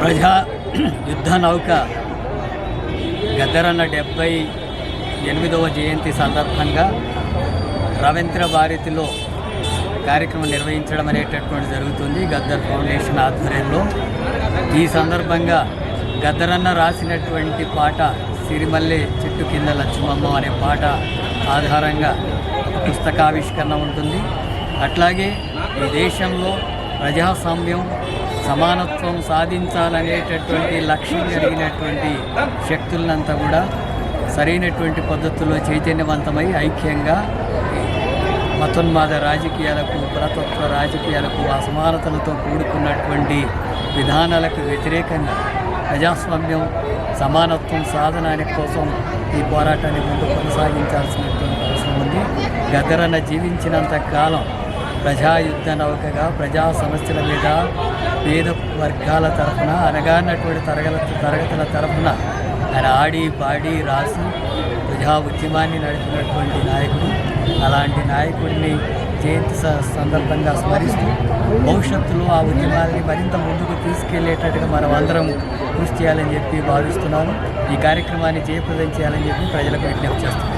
ప్రజా యుద్ధ నౌక గద్దరన్న డెబ్బై ఎనిమిదవ జయంతి సందర్భంగా రవీంద్ర భారతిలో కార్యక్రమం నిర్వహించడం అనేటటువంటి జరుగుతుంది గద్దర్ ఫౌండేషన్ ఆధ్వర్యంలో. ఈ సందర్భంగా గద్దరన్న రాసినటువంటి పాట సిరిమల్లె చెట్టు కింద లక్ష్మమ్మ అనే పాట ఆధారంగా పుస్తకావిష్కరణ ఉంటుంది. అట్లాగే ఈ దేశంలో ప్రజాస్వామ్యం సమానత్వం సాధించాలనేటటువంటి లక్ష్యం కలిగినటువంటి శక్తులనంతా కూడా సరైనటువంటి పద్ధతుల్లో చైతన్యవంతమై ఐక్యంగా మతోన్మాద రాజకీయాలకు పురతత్వ రాజకీయాలకు అసమానతలతో కూడుకున్నటువంటి విధానాలకు వ్యతిరేకంగా ప్రజాస్వామ్యం సమానత్వం సాధనానికి కోసం ఈ పోరాటాన్ని ముందు కొనసాగించాల్సినటువంటి ఉంది. గద్దరన్న జీవించినంత కాలం ప్రజాయుద్ధ నౌకగా ప్రజా సమస్యల మీద పేద వర్గాల తరఫున అనగానటువంటి తరగల తరగతుల తరఫున ఆయన ఆడి పాడి రాసి ప్రజా ఉద్యమాన్ని నడిపినటువంటి నాయకుడు. అలాంటి నాయకుడిని జయంతి స- సందర్భంగా స్మరిస్తూ భవిష్యత్తులో ఆ ఉద్యమాన్ని మరింత ముందుకు తీసుకెళ్ళేటట్టుగా మనం అందరం కృషి చేయాలని చెప్పి భావిస్తున్నాను ఈ కార్యక్రమాన్ని జయప్రదం చేయాలని చెప్పి ప్రజలకు విజ్ఞప్తి చేస్తున్నాను